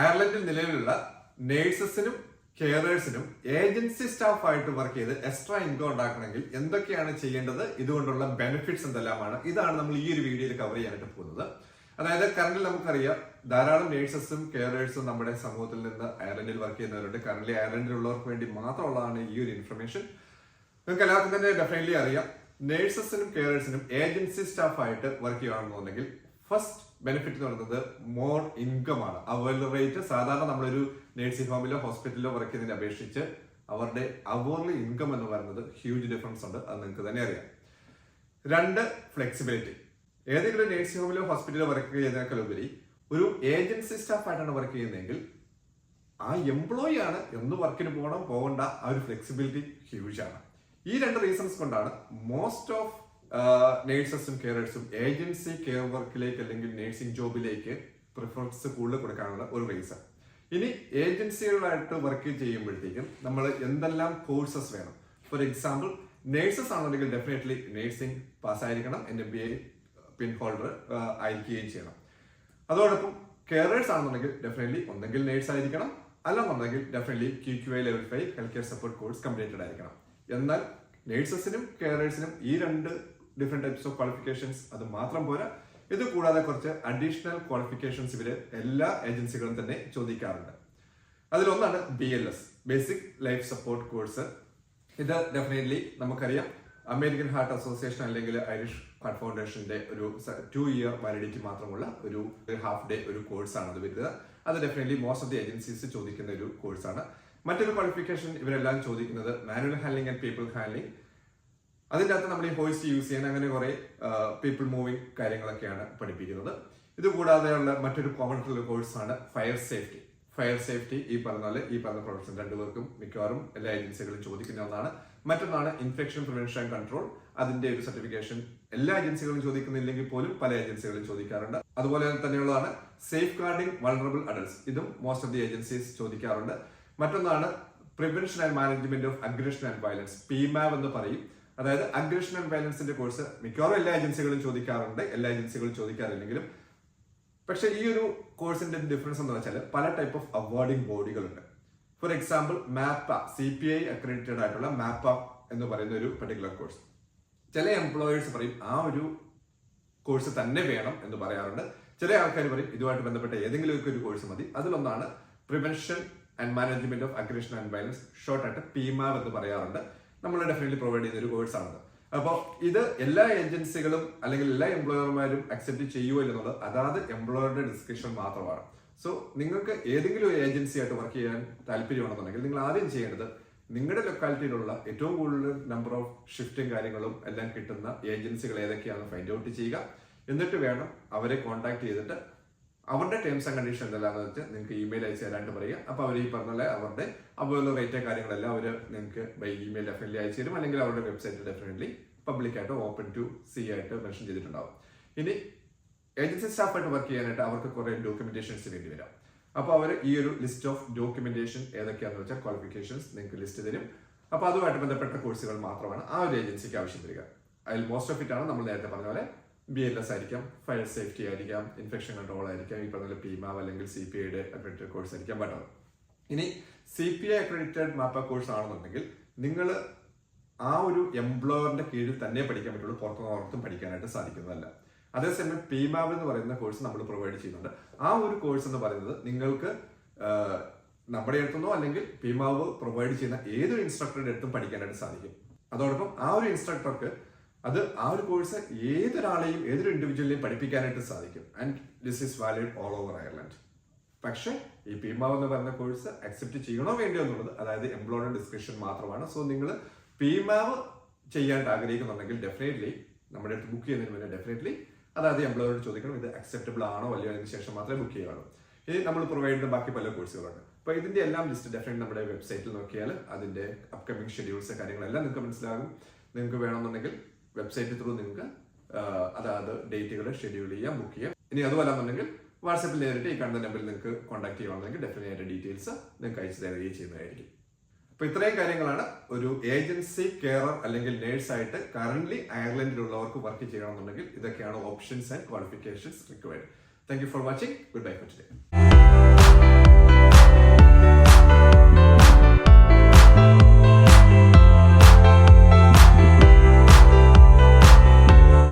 അയർലൻഡിൽ നിലവിലുള്ള നേഴ്സസിനും കെയറേഴ്സിനും ഏജൻസി സ്റ്റാഫായിട്ട് വർക്ക് ചെയ്ത് എക്സ്ട്രാ ഇൻകം ഉണ്ടാക്കണമെങ്കിൽ എന്തൊക്കെയാണ് ചെയ്യേണ്ടത്? ഇതുകൊണ്ടുള്ള ബെനിഫിറ്റ്സ് എന്തെല്ലാമാണ്? ഇതാണ് നമ്മൾ ഈ ഒരു വീഡിയോയിൽ കവർ ചെയ്യാനായിട്ട് പോകുന്നത്. അതായത് കറണ്ടിൽ നമുക്കറിയാം ധാരാളം നേഴ്സസും കെയറേഴ്സും നമ്മുടെ സമൂഹത്തിൽ നിന്ന് അയർലൻഡിൽ വർക്ക് ചെയ്യുന്നവരുണ്ട്. കറന്റ് അയർലൻഡിലുള്ളവർക്ക് വേണ്ടി മാത്രമുള്ളതാണ് ഈ ഒരു ഇൻഫർമേഷൻ നിങ്ങൾക്ക് എല്ലാവർക്കും തന്നെ ഡെഫിനറ്റ്ലി അറിയാം. നേഴ്സസിനും കെയറേഴ്സിനും ഏജൻസി സ്റ്റാഫായിട്ട് വർക്ക് ചെയ്യുകയാണെന്നുണ്ടെങ്കിൽ ഫസ്റ്റ് ബെനിഫിറ്റ് എന്ന് പറയുന്നത് മോർ ഇൻകം ആണ്. അവരുടെ റേറ്റ് സാധാരണ നമ്മളൊരു നേഴ്സിംഗ് ഹോമിലോ ഹോസ്പിറ്റലിലോ വർക്ക് ചെയ്യുന്നതിനെ അപേക്ഷിച്ച് അവരുടെ അവർലി ഇൻകം എന്ന് പറയുന്നത് ഹ്യൂജ് ഡിഫറൻസ് ഉണ്ട്. അത് നിങ്ങൾക്ക് തന്നെ അറിയാം. രണ്ട് ഫ്ലെക്സിബിലിറ്റി ഏതെങ്കിലും നേഴ്സിംഗ് ഹോമിലോ ഹോസ്പിറ്റലിലോ വർക്ക് ചെയ്യുന്നതിനേക്കാൾ ഉപരി ഒരു ഏജൻസി സ്റ്റാഫായിട്ടാണ് വർക്ക് ചെയ്യുന്നതെങ്കിൽ ആ എംപ്ലോയി ആണ് എന്ന് വർക്കിന് പോകണം പോകണ്ട ആ ഒരു ഫ്ലെക്സിബിലിറ്റി ഹ്യൂജ് ആണ്. ഈ രണ്ട് റീസൺസ് കൊണ്ടാണ് മോസ്റ്റ് ഓഫ് നേഴ്സസും കെയറേഴ്സും ഏജൻസി കെയർ വർക്കിലേക്ക് അല്ലെങ്കിൽ നേഴ്സിംഗ് ജോബിലേക്ക് പ്രിഫറൻസ് കൂടുതൽ കൊടുക്കാനുള്ള ഒരു റീസൺ ഇനി ഏജൻസികളായിട്ട് വർക്ക് ചെയ്യുമ്പോഴത്തേക്കും നമ്മൾ എന്തെല്ലാം കോഴ്സസ് വേണം? ഫോർ എക്സാമ്പിൾ നേഴ്സസ് ആണെന്നുണ്ടെങ്കിൽ definitely nursing പാസ്സായിരിക്കണം N M B A PIN holder ആയിരിക്കുകയും ചെയ്യണം. അതോടൊപ്പം കെയറേഴ്സ് ആണെന്നുണ്ടെങ്കിൽ ഡെഫിനറ്റ്ലി ഒന്നെങ്കിൽ നേഴ്സ് ആയിരിക്കണം അല്ലെന്നുണ്ടെങ്കിൽ definitely Q Q I level five health care support course completed ആയിരിക്കണം. എന്നാൽ നേഴ്സസിനും കെയറേഴ്സിനും ഈ രണ്ട് ഡിഫറെന്റ് ടൈപ്സ് ഓഫ് ക്വാളിഫിക്കേഷൻസ് അത് മാത്രം പോരാ. ഇത് കൂടാതെ കുറച്ച് അഡീഷണൽ ക്വാളിഫിക്കേഷൻസ് ഇവർ എല്ലാ ഏജൻസികളും തന്നെ ചോദിക്കാറുണ്ട്. അതിലൊന്നാണ് B L S basic life support course ഇത് ഡെഫിനറ്റ്ലി നമുക്കറിയാം. അമേരിക്കൻ ഹാർട്ട് അസോസിയേഷൻ അല്ലെങ്കിൽ ഐറിഷ് ഹാർട്ട് ഫൗണ്ടേഷന്റെ ഒരു ടു ഇയർ വാലിഡിറ്റി മാത്രമുള്ള ഒരു ഹാഫ് ഡേ ഒരു കോഴ്സാണ് അത് വരുന്നത്. അത് definitely most of the agencies ചോദിക്കുന്ന ഒരു കോഴ്സാണ് മറ്റൊരു ക്വാളിഫിക്കേഷൻ ഇവരെല്ലാം ചോദിക്കുന്നത് manual handling and people handling അതിന്റെ അകത്ത് നമ്മൾ ഈ ഹോയിസ്റ്റ് യൂസ് ചെയ്യാൻ അങ്ങനെ കുറേ പീപ്പിൾ മൂവിങ് കാര്യങ്ങളൊക്കെയാണ് പഠിപ്പിക്കുന്നത്. ഇതുകൂടാതെയുള്ള മറ്റൊരു കോമൺ കോഴ്സാണ് ഫയർ സേഫ്റ്റി ഫയർ സേഫ്റ്റി ഈ പറഞ്ഞാൽ ഈ പറഞ്ഞ പ്രൊഫഷൻ രണ്ടുപേർക്കും മിക്കവാറും എല്ലാ ഏജൻസികളും ചോദിക്കുന്ന ഒന്നാണ്. മറ്റൊന്നാണ് ഇൻഫെക്ഷൻ പ്രിവെൻഷൻ കൺട്രോൾ അതിന്റെ ഒരു സർട്ടിഫിക്കേഷൻ എല്ലാ ഏജൻസികളും ചോദിക്കുന്നില്ലെങ്കിൽ പോലും പല ഏജൻസികളും ചോദിക്കാറുണ്ട്. അതുപോലെ തന്നെയുള്ളതാണ് സേഫ് ഗാർഡിംഗ് വൾണറബിൾ അഡൽട്സ് ഇതും മോസ്റ്റ് ഓഫ് ദി ഏജൻസീസ് ചോദിക്കാറുണ്ട്. മറ്റൊന്നാണ് prevention and management of aggression and violence PMAV എന്ന് പറയും. അതായത് അഗ്രഷൻ ആൻഡ് വയലൻസിന്റെ കോഴ്സ് മിക്കവാറും എല്ലാ ഏജൻസികളും ചോദിക്കാറുണ്ട് എല്ലാ ഏജൻസികളും ചോദിക്കാറില്ലെങ്കിലും. പക്ഷേ ഈ ഒരു കോഴ്സിന്റെ ഡിഫറൻസ് എന്ന് വെച്ചാൽ പല type of awarding ബോഡികളുണ്ട്. For example MAPA C P I accredited ആയിട്ടുള്ള മാപ്പ എന്ന് പറയുന്ന ഒരു പെർട്ടിക്കുലർ കോഴ്സ് ചില എംപ്ലോയേഴ്സ് പറയും ആ ഒരു കോഴ്സ് തന്നെ വേണം എന്ന് പറയാറുണ്ട്. ചില ആൾക്കാർ പറയും ഇതുമായിട്ട് ബന്ധപ്പെട്ട ഏതെങ്കിലും ഒരു കോഴ്സ് മതി. അതിലൊന്നാണ് prevention and management of aggression and violence short ആയിട്ട് പിമാവ് എന്ന് പറയാറുണ്ട്. നമ്മൾ ഫീൽഡിൽ പ്രൊവൈഡ് ചെയ്യുന്ന ഒരു കോഴ്സാണത് അപ്പോൾ ഇത് എല്ലാ ഏജൻസികളും അല്ലെങ്കിൽ എല്ലാ എംപ്ലോയർമാരും അക്സെപ്റ്റ് ചെയ്യുമോ എന്നുള്ളത് അതാത് എംപ്ലോയറുടെ ഡിസ്കഷൻ മാത്രമാണ്. സോ നിങ്ങൾക്ക് ഏതെങ്കിലും ഒരു ഏജൻസി ആയിട്ട് വർക്ക് ചെയ്യാൻ താല്പര്യമാണെന്നുണ്ടെങ്കിൽ നിങ്ങൾ ആദ്യം ചെയ്യേണ്ടത് നിങ്ങളുടെ ലൊക്കാലിറ്റിയിലുള്ള ഏറ്റവും കൂടുതൽ നമ്പർ ഓഫ് ഷിഫ്റ്റും കാര്യങ്ങളും എല്ലാം കിട്ടുന്ന ഏജൻസികൾ ഏതൊക്കെയാണെന്ന് ഫൈൻഡ് ഔട്ട് ചെയ്യുക. എന്നിട്ട് വേണം അവരെ കോൺടാക്ട് ചെയ്തിട്ട് അവരുടെ ടേംസ് ആൻഡ് കണ്ടീഷൻ എന്തെല്ലാന്ന് വെച്ചാൽ നിങ്ങൾക്ക് ഇമെയിൽ അയച്ച് തരാണ്ട് പറയുക. അപ്പോൾ അവർ ഈ പറഞ്ഞ അവരുടെ അതുപോലെ റേറ്റ് കാര്യങ്ങളെല്ലാം അവർ നിങ്ങൾക്ക് ബൈ ഇമെയിൽ ഡെഫിനറ്റ്ലി അയച്ചു തരും. അല്ലെങ്കിൽ അവരുടെ വെബ്സൈറ്റിൽ ഡെഫിനറ്റ്ലി പബ്ലിക്കായിട്ട് ഓപ്പൺ ടു സി ആയിട്ട് മെൻഷൻ ചെയ്തിട്ടുണ്ടാവും. ഇനി ഏജൻസി സ്റ്റാഫായിട്ട് വർക്ക് ചെയ്യാനായിട്ട് അവർക്ക് കുറെ ഡോക്യുമെന്റേഷൻസ് വേണ്ടി വരാം. അപ്പോൾ അവർ ഈ ഒരു ലിസ്റ്റ് ഓഫ് ഡോക്യുമെന്റേഷൻ ഏതൊക്കെയാണെന്ന് വെച്ചാൽ ക്വാളിഫിക്കേഷൻസ് നിങ്ങൾക്ക് ലിസ്റ്റ് തരും. അപ്പോൾ അതുമായിട്ട് ബന്ധപ്പെട്ട കോഴ്സുകൾ മാത്രമാണ് ആ ഒരു ഏജൻസിക്ക് ആവശ്യം വരിക. അതിൽ മോസ്റ്റ് ഓഫ് ഇറ്റ് ആണ് നമ്മൾ നേരത്തെ പറഞ്ഞ പോലെ ബി എൽ എസ് ആയിരിക്കാം ഫയർ സേഫ്റ്റി ആയിരിക്കാം ഇൻഫെക്ഷൻ കൺട്രോൾ ആയിരിക്കാം ഈ പറഞ്ഞ പിമാവ് അല്ലെങ്കിൽ സി പി ഐയുടെ അക്രഡിറ്റഡ് കോഴ്സ് ആയിരിക്കാം പറ്റുന്നത് ഇനി C P I accredited MAPA course ആണെന്നുണ്ടെങ്കിൽ നിങ്ങൾ ആ ഒരു എംപ്ലോയറിന്റെ കീഴിൽ തന്നെ പഠിക്കാൻ പറ്റുള്ളൂ പുറത്തുനിന്ന് പഠിക്കാനായിട്ട് സാധിക്കുന്നതല്ല. അതേസമയം പിമാവ് എന്ന് പറയുന്ന കോഴ്സ് നമ്മൾ പ്രൊവൈഡ് ചെയ്യുന്നുണ്ട്. ആ ഒരു കോഴ്സ് എന്ന് പറയുന്നത് നിങ്ങൾക്ക് നമ്മുടെ അടുത്തുനിന്നോ അല്ലെങ്കിൽ പിമാവ് പ്രൊവൈഡ് ചെയ്യുന്ന ഏതൊരു ഇൻസ്ട്രക്ടറുടെ അടുത്തും പഠിക്കാനായിട്ട് സാധിക്കും. അതോടൊപ്പം ആ ഒരു ഇൻസ്ട്രക്ടർക്ക് അത് ആ ഒരു കോഴ്സ് ഏതൊരാളെയും ഏതൊരു ഇൻഡിവിജ്വലിനെയും പഠിപ്പിക്കാനായിട്ട് സാധിക്കും. And this is valid all over Ireland പക്ഷേ ഈ പിമാവ് എന്ന് പറഞ്ഞ കോഴ്സ് അക്സെപ്റ്റ് ചെയ്യണോ വേണ്ടിയോ എന്നുള്ളത് അതായത് എംപ്ലോയർ ഡിസ്ക്രിപ്ഷൻ മാത്രമാണ്. സോ നിങ്ങൾ പിമാവ് ചെയ്യാൻ ആഗ്രഹിക്കുന്നുണ്ടെങ്കിൽ ഡെഫിനറ്റ്ലി നമ്മുടെ അടുത്ത് ബുക്ക് ചെയ്യുന്നതിന് മുന്നേ ഡെഫിനറ്റ്ലി അതായത് എംപ്ലോയറോട് ചോദിക്കണം ഇത് അക്സെപ്റ്റബിൾ ആണോ അല്ലയോ അതിന് ശേഷം മാത്രമേ ബുക്ക് ചെയ്യാവൂ. ഇനി നമ്മൾ പ്രൊവൈഡ് ചെയ്യുന്ന ബാക്കി പല കോഴ്സുകളുണ്ട് അപ്പോൾ ഇതിന്റെ എല്ലാം ലിസ്റ്റ് ഡെഫിനറ്റ് നമ്മുടെ വെബ്സൈറ്റിൽ നോക്കിയാൽ അതിന്റെ അപ്കമിങ് ഷെഡ്യൂൾസ് കാര്യങ്ങളെല്ലാം നിങ്ങൾക്ക് മനസ്സിലാകും. നിങ്ങൾക്ക് വേണമെന്നുണ്ടെങ്കിൽ വെബ്സൈറ്റ് ത്രൂ നിങ്ങൾക്ക് അതായത് ഡേറ്റുകൾ ഷെഡ്യൂൾ ചെയ്യാം ബുക്ക് ചെയ്യാം. ഇനി അതുപോലെ വാട്സപ്പിൽ നേരിട്ട് ഈ കാണുന്ന നമ്പറിൽ നിങ്ങൾക്ക് കോൺടാക്ട് ചെയ്യുകയാണെങ്കിൽ ഡെഫിനറ്റ് ഡീറ്റെയിൽസ് നിങ്ങൾക്ക് അയച്ചു തരികയും ചെയ്യുന്നതായിരിക്കും. അപ്പൊ ഇത്രയും കാര്യങ്ങളാണ് ഒരു ഏജൻസി കെയറർ അല്ലെങ്കിൽ നേഴ്സ് ആയിട്ട് കറന്റ് അയർലൻഡിലുള്ളവർക്ക് വർക്ക് ചെയ്യണമെന്നുണ്ടെങ്കിൽ ഇതൊക്കെയാണ് options and qualifications required thank you for watching goodbye for today